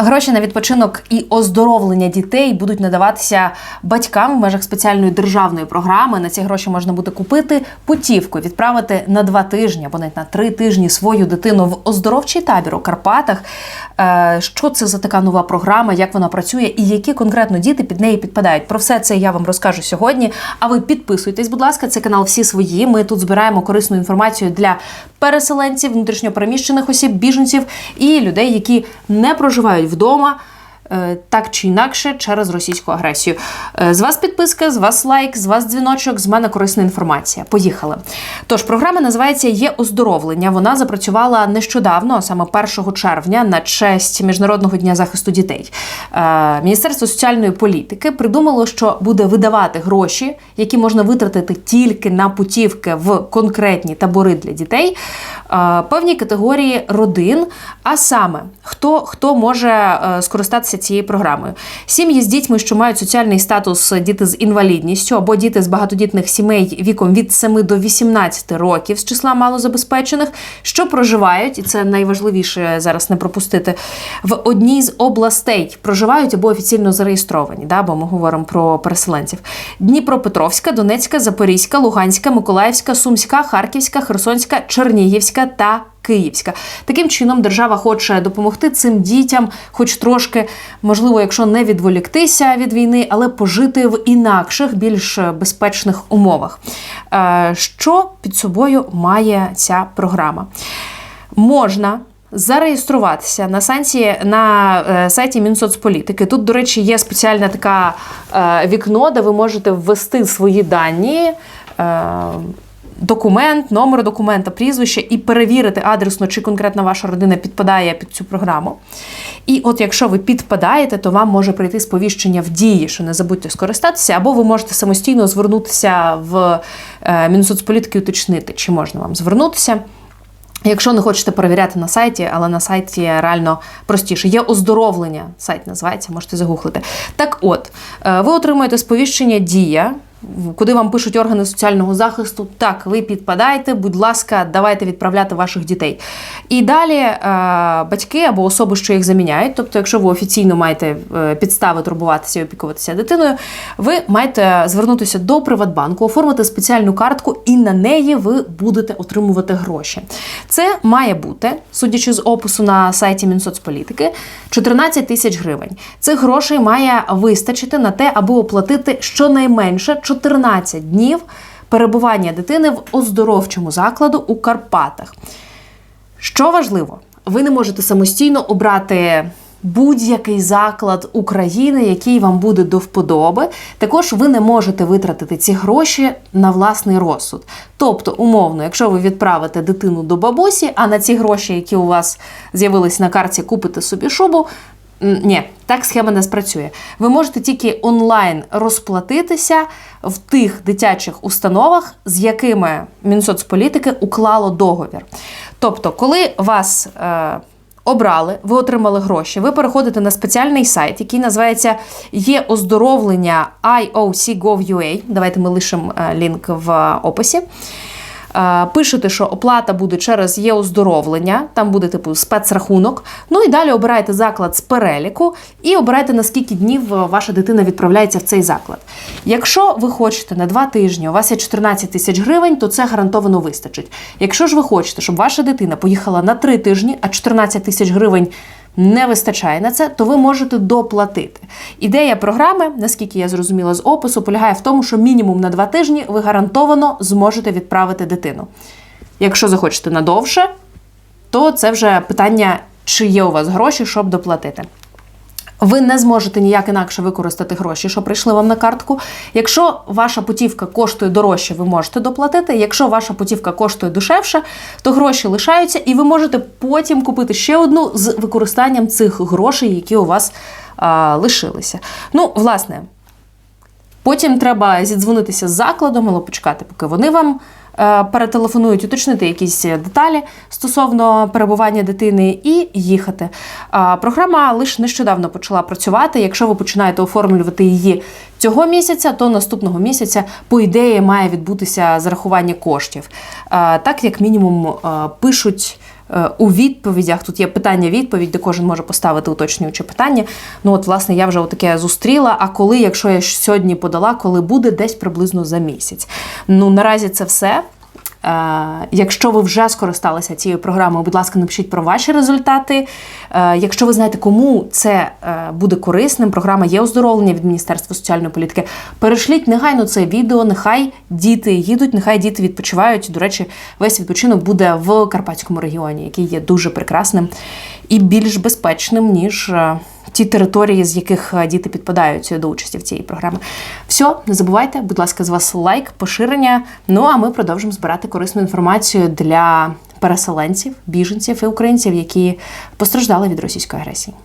Гроші на відпочинок і оздоровлення дітей будуть надаватися батькам в межах спеціальної державної програми. На ці гроші можна буде купити путівку, відправити на два тижні або навіть на три тижні свою дитину в оздоровчий табір у Карпатах. Е, Що це за така нова програма, як вона працює і які конкретно діти під неї підпадають? Про все це я вам розкажу сьогодні. А ви підписуйтесь, будь ласка, це канал всі свої. Ми тут збираємо корисну інформацію для переселенців, внутрішньопереміщених осіб, біженців і людей, які не проживають вдома. Е, Так чи інакше через російську агресію. Е, З вас підписка, з вас лайк, з вас дзвіночок, з мене корисна інформація. Поїхали. Тож, програма називається Є оздоровлення. Вона запрацювала нещодавно, саме 1 червня, на честь Міжнародного дня захисту дітей. Е, Міністерство соціальної політики придумало, що буде видавати гроші, які можна витратити тільки на путівки в конкретні табори для дітей, певні категорії родин. А саме, хто, хто може скористатися цією програмою? Сім'ї з дітьми, що мають соціальний статус діти з інвалідністю або діти з багатодітних сімей віком від 7 до 18 років з числа малозабезпечених, що проживають, і це найважливіше зараз не пропустити, в одній з областей проживають або офіційно зареєстровані, да, бо ми говоримо про переселенців: Дніпропетровська, Донецька, Запорізька, Луганська, Миколаївська, Сумська, Харківська, Херсонська, Чернігівська та Київська. Таким чином, держава хоче допомогти цим дітям, хоч трошки, можливо, якщо не відволіктися від війни, але пожити в інакших, більш безпечних умовах. Е, Що під собою має ця програма? Можна. Зареєструватися на сайті на е, сайті Мінсоцполітики. Тут, до речі, є спеціальне таке е, вікно, де ви можете ввести свої дані. Документ, номер документа, прізвище і перевірити адресно, чи конкретно ваша родина підпадає під цю програму. І от якщо ви підпадаєте, то вам може прийти сповіщення в дії, що не забудьте скористатися, або ви можете самостійно звернутися в е, Мінсоцполітики і уточнити, чи можна вам звернутися. Якщо не хочете перевіряти на сайті, але на сайті реально простіше. Є оздоровлення, сайт називається, можете загуглити. Так от, е, ви отримуєте сповіщення Дія, куди вам пишуть органи соціального захисту. Так, ви підпадаєте, будь ласка, давайте відправляти ваших дітей. І далі е, батьки або особи, що їх заміняють, тобто, якщо ви офіційно маєте е, підстави турбуватися і опікуватися дитиною, ви маєте звернутися до Приватбанку, оформити спеціальну картку, і на неї ви будете отримувати гроші. Це має бути, судячи з опису на сайті Мінсоцполітики, 14 тисяч гривень. Цих грошей має вистачити на те, аби оплатити щонайменше 14 днів перебування дитини в оздоровчому закладу у Карпатах. Що важливо, ви не можете самостійно обрати будь-який заклад України, який вам буде до вподоби. Також ви не можете витратити ці гроші на власний розсуд. Тобто, умовно, якщо ви відправите дитину до бабусі, а на ці гроші, які у вас з'явились на карті, купите собі шубу. Ні, так схема не спрацює. Ви можете тільки онлайн розплатитися в тих дитячих установах, з якими Мінсоцполітики уклало договір. Тобто, коли вас е, обрали, ви отримали гроші, ви переходите на спеціальний сайт, який називається є оздоровлення IOC.gov.ua. Давайте ми лишимо е, лінк в описі. Е, Пишете, що оплата буде через є оздоровлення, там буде типу спецрахунок. Ну і далі обираєте заклад з переліку і обираєте на скільки днів е, ваша дитина відправляється в цей заклад. Якщо ви хочете на два тижні, у вас є 14 тисяч гривень, то це гарантовано вистачить. Якщо ж ви хочете, щоб ваша дитина поїхала на три тижні, а 14 тисяч гривень не вистачає на це, то ви можете доплатити. Ідея програми, наскільки я зрозуміла з опису, полягає в тому, що мінімум на два тижні ви гарантовано зможете відправити дитину. Якщо захочете надовше, то це вже питання, чи є у вас гроші, щоб доплатити. Ви не зможете ніяк інакше використати гроші, що прийшли вам на картку. Якщо ваша путівка коштує дорожче, ви можете доплатити. Якщо ваша путівка коштує дешевше, то гроші лишаються, і ви можете потім купити ще одну з використанням цих грошей, які у вас а, лишилися. Ну, власне, Потім треба зідзвонитися з закладом, але почекати, поки вони вам перетелефонують, уточнити якісь деталі стосовно перебування дитини і їхати. Програма лише нещодавно почала працювати. Якщо ви починаєте оформлювати її цього місяця, то наступного місяця, по ідеї, має відбутися зарахування коштів. Так, як мінімум, е, пишуть е, у відповідях. Тут є питання-відповідь, де кожен може поставити уточнююче питання. Ну, от, власне, я вже таке зустріла. А коли, якщо я сьогодні подала, коли буде десь приблизно за місяць. Ну, наразі це все. Е, Якщо ви вже скористалися цією програмою, будь ласка, напишіть про ваші результати. Е, Якщо ви знаєте, кому це е, буде корисним, програма є оздоровлення від Міністерства соціальної політики. Перешліть негайно це відео, нехай діти їдуть, нехай діти відпочивають. До речі, весь відпочинок буде в Карпатському регіоні, який є дуже прекрасним і більш безпечним, ніж. Ті території, з яких діти підпадають до участі в цій програмі. Все, не забувайте, будь ласка, з вас лайк, поширення. Ну а ми продовжимо збирати корисну інформацію для переселенців, біженців і українців, які постраждали від російської агресії.